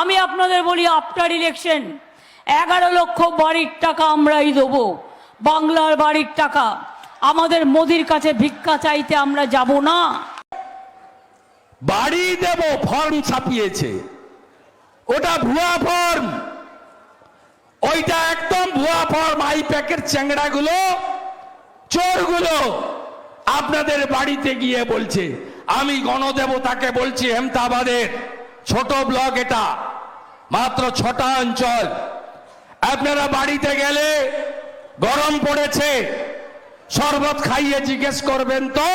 আমি আপনাদের বলি আফটার ইলেকশন এগারো লক্ষ বাড়ির টাকা আমরাই দেবো, বাংলার বাড়ির টাকা। আমাদের মোদির কাছে ভিক্ষা চাইতে আমরা যাব না। বাড়ি দেব, ফর্ম ছাপিয়েছে। ওটা ভুয়া ফর্ম। ওইটা একদম ভুয়া ফর্ম, আই প্যাকের চ্যাংড়াগুলো, চোরগুলো আপনাদের বাড়িতে গিয়ে বলছে। আমি গণদেবতাকে বলছি, হেমতাবাদের। ছোট ব্লক এটা, মাত্র ছটা অঞ্চল। আপনারা বাড়িতে গেলে গরম পড়েছে, শরবত খাইয়ে জিজ্ঞেস করবেন তো।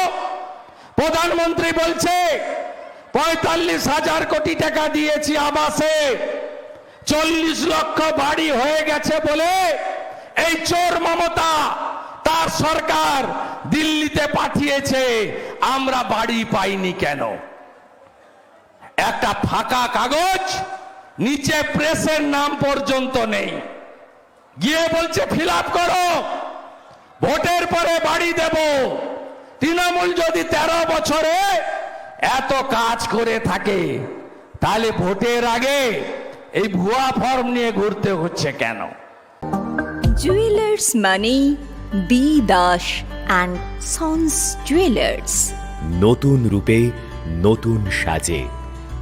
প্রধানমন্ত্রী বলছে, পঁয়তাল্লিশ হাজার কোটি টাকা দিয়েছি আবাসে, চল্লিশ লক্ষ বাড়ি হয়ে গেছে বলে এই চোর মমতা তার সরকার দিল্লিতে পাঠিয়েছে, আমরা বাড়ি পাইনি কেন? একটা ফাঁকা কাগজ নিচে প্রেসের নাম পর্যন্ত নেই। গিয়ে বলছে ফিল করো। ভোটের পরে বাড়ি দেব। তৃণমূল যদি তেরো বছরে এত কাজ করে থাকে তাহলে ভোটের আগে এই ভুয়া ফর্ম নিয়ে ঘুরতে হচ্ছে কেন? জুয়েলার্স মানে B Das and sons jewellers নতুন রূপে নতুন সাজে।